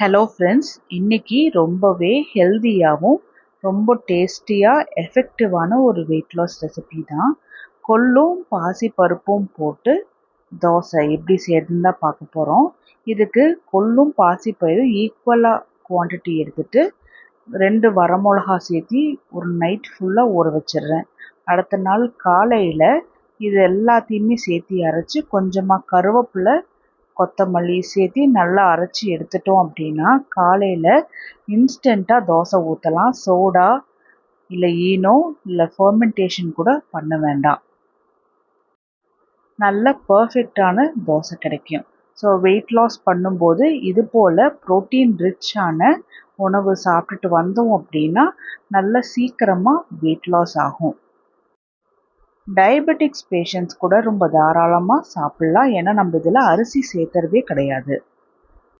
Hello friends இன்னைக்கு ரொம்பவே ஹெல்தியாகவும் ரொம்ப டேஸ்டியாக எஃபெக்டிவான ஒரு வெயிட் லாஸ் ரெசிபி தான். கொள்ளும் பாசிப்பருப்பும் போட்டு தோசை எப்படி செய்யறதுன்னு தான் பார்க்க போகிறோம் இதுக்கு கொள்ளும் பாசிப்பயிறு ஈக்குவலாக குவான்டிட்டி எடுத்துட்டு ரெண்டு வரமிளகா சேர்த்தி ஒரு நைட் ஃபுல்லாக ஊற வச்சிடுறேன். அடுத்த நாள் காலையில் இது எல்லாத்தையுமே சேர்த்தி அரைச்சி கொஞ்சமாக கருவேப்பிலை கொத்தமல்லி சேர்த்து நல்லா அரைச்சி எடுத்துட்டோம் அப்படின்னா காலையில் இன்ஸ்டண்ட்டாக தோசை ஊற்றலாம் சோடா இல்லை ஈனோ இல்லை ஃபர்மெண்டேஷன் கூட பண்ண வேண்டாம். நல்ல பர்ஃபெக்டான தோசை கிடைக்கும். ஸோ வெயிட் லாஸ் பண்ணும்போது இது போல் ப்ரோட்டீன் ரிச்சான உணவு சாப்பிட்டுட்டு வந்தோம் அப்படின்னா நல்ல சீக்கிரமாக வெயிட் லாஸ் ஆகும். டயபெட்டிக்ஸ் பேஷண்ட்ஸ் கூட ரொம்ப தாராளமாக சாப்பிட்லாம். ஏன்னா நம்ம இதில் அரிசி சேர்த்துறதே கிடையாது.